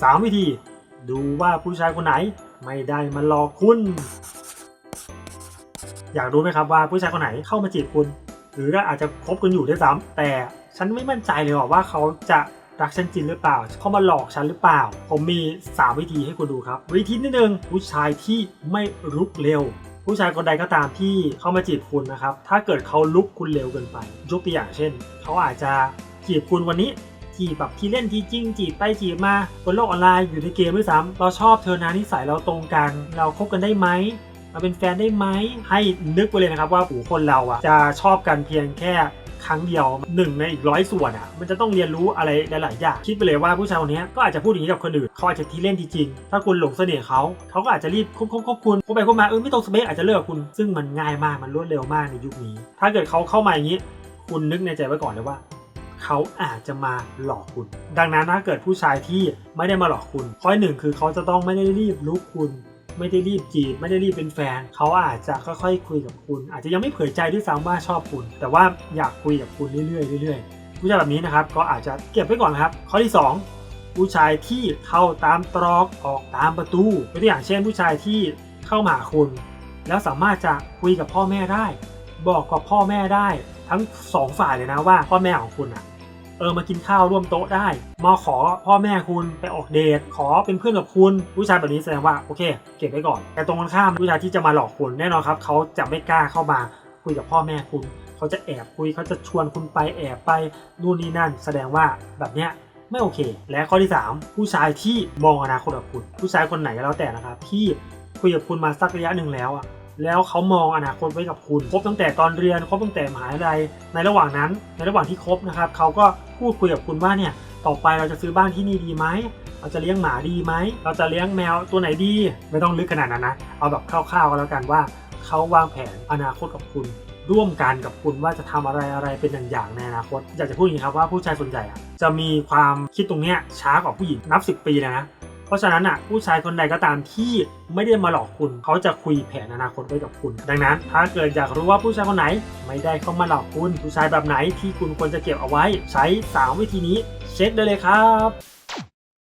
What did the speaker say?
3 วิธี ดูว่าผู้ชายคนไหนไม่ได้มาหลอกคุณ อยากรู้ไหมครับว่าผู้ชายคนไหนเข้ามาจีบคุณ หรืออาจจะคบกันอยู่ด้วยซ้ำแต่ฉันไม่มั่นใจเลยว่าเขาจะรักฉันจริงหรือเปล่า เขามาหลอกฉันหรือเปล่า ผมมี 3 วิธีให้คุณดูครับ วิธีที่หนึ่งผู้ชายที่ไม่รุกเร็ว ผู้ชายคนใดก็ตามที่เข้ามาจีบคุณนะครับ ถ้าเกิดเขาลุกคุณเร็วเกินไป ยกตัวอย่างเช่น เขาอาจจะจีบคุณวันนี้ จีบแบบที่เล่นที่จริงจีบไปจีบมาบนโลกออนไลน์อยู่ในเกมด้วยซ้ำเราชอบเธอนะนิสัยเราตรงกัน เราคบกันได้ไหมเราเป็นแฟนได้ไหมให้นึกไปเลยนะครับว่าผู้คนเราอะจะชอบกันเพียงแค่ครั้งเดียวหนึ่งในอีกร้อยส่วนอะมันจะต้องเรียนรู้อะไรหลาย ๆ อย่างคิดไปเลยว่าผู้ชายคนนี้ก็อาจจะพูดอย่างนี้กับคนอื่นเขาอาจจะที่เล่นจริงๆถ้าคุณหลงเสน่ห์เขาเขาก็อาจจะรีบคบคบคบคุณคบไปคบมาเออไม่ตรงสเปคอาจจะเลิกคุณ ซึ่งมันง่ายมากมันรวดเร็วมากในยุคนี้ ถ้าเกิดเขาเข้ามาอย่างนี้ คุณนึกในใจไว้ก่อนเลยว่า เขาอาจจะมาหลอกคุณ ดังนั้นถ้าเกิดผู้ชายที่ไม่ได้มาหลอกคุณ ข้อหนึ่งคือเขาจะต้องไม่ได้รีบลุกคุณ ไม่ได้รีบจีบ ไม่ได้รีบเป็นแฟน เขาอาจจะค่อยๆคุยกับคุณ อาจจะยังไม่เผยใจด้วยซ้ำว่าชอบคุณ แต่ว่าอยากคุยกับคุณเรื่อยๆเรื่อยๆผู้ชายแบบนี้นะครับก็อาจจะเก็บไว้ก่อนครับ ข้อที่สองผู้ชายที่เข้าตามตรอกออกตามประตูตัวอย่างเช่น ผู้ชายที่เข้ามาหาคุณ แล้วสามารถจะคุยกับพ่อแม่ได้ บอกกับพ่อแม่ได้ทั้งสองฝ่ายเลยนะว่าพ่อแม่ของคุณอะ เออมากินข้าวร่วมโต๊ะได้ มาขอพ่อแม่คุณไปออกเดท ขอเป็นเพื่อนกับคุณผู้ชายแบบนี้แสดงว่าโอเค เก็บไว้ก่อน แต่ตรงกันข้ามผู้ชายที่จะมาหลอกคุณแน่นอนครับเขาจะไม่กล้าเข้ามาคุยกับพ่อแม่คุณ เขาจะแอบคุยเขาจะชวนคุณไปแอบไปนู่นนี่นั่น แสดงว่าแบบเนี้ยไม่โอเค และข้อที่ 3 ผู้ชายที่มองอนาคตกับคุณ ผู้ชายคนไหนก็แล้วแต่นะครับที่คุยกับคุณมาสักระยะหนึ่งแล้วอะ แล้วเขามองอนาคตไว้กับคุณคบตั้งแต่ตอนเรียนคบตั้งแต่มหาวิทยาลัยในระหว่างนั้น ในระหว่างที่คบนะครับเขาก็พูดคุยกับคุณว่าเนี่ยต่อไปเราจะซื้อบ้านที่นี่ดีไหมเราจะเลี้ยงหมาดีไหมเราจะเลี้ยงแมวตัวไหนดี ไม่ต้องลึกขนาดนั้นนะเอาแบบคร่าวๆก็แล้วกันว่าเขาวางแผนอนาคตกับคุณร่วมกันกับคุณว่าจะทำอะไรอะไรเป็นอย่างๆในอนาคต อยากจะพูดอย่างนี้ครับว่าผู้ชายส่วนใหญ่อะจะมีความคิดตรงเนี้ยช้ากว่าผู้หญิงนับ 10 ปีเลยนะ เพราะฉะนั้นอะผู้ชายคนใดก็ตามที่ไม่ได้มาหลอกคุณ เขาจะคุยแผนอนาคตไว้กับคุณ ดังนั้น ถ้าเกิดอยากรู้ว่าผู้ชายคนไหน ไม่ได้เข้ามาหลอกคุณ ผู้ชายแบบไหนที่คุณควรจะเก็บเอาไว้ ใช้ 3 วิธีนี้ เช็คได้เลยครับ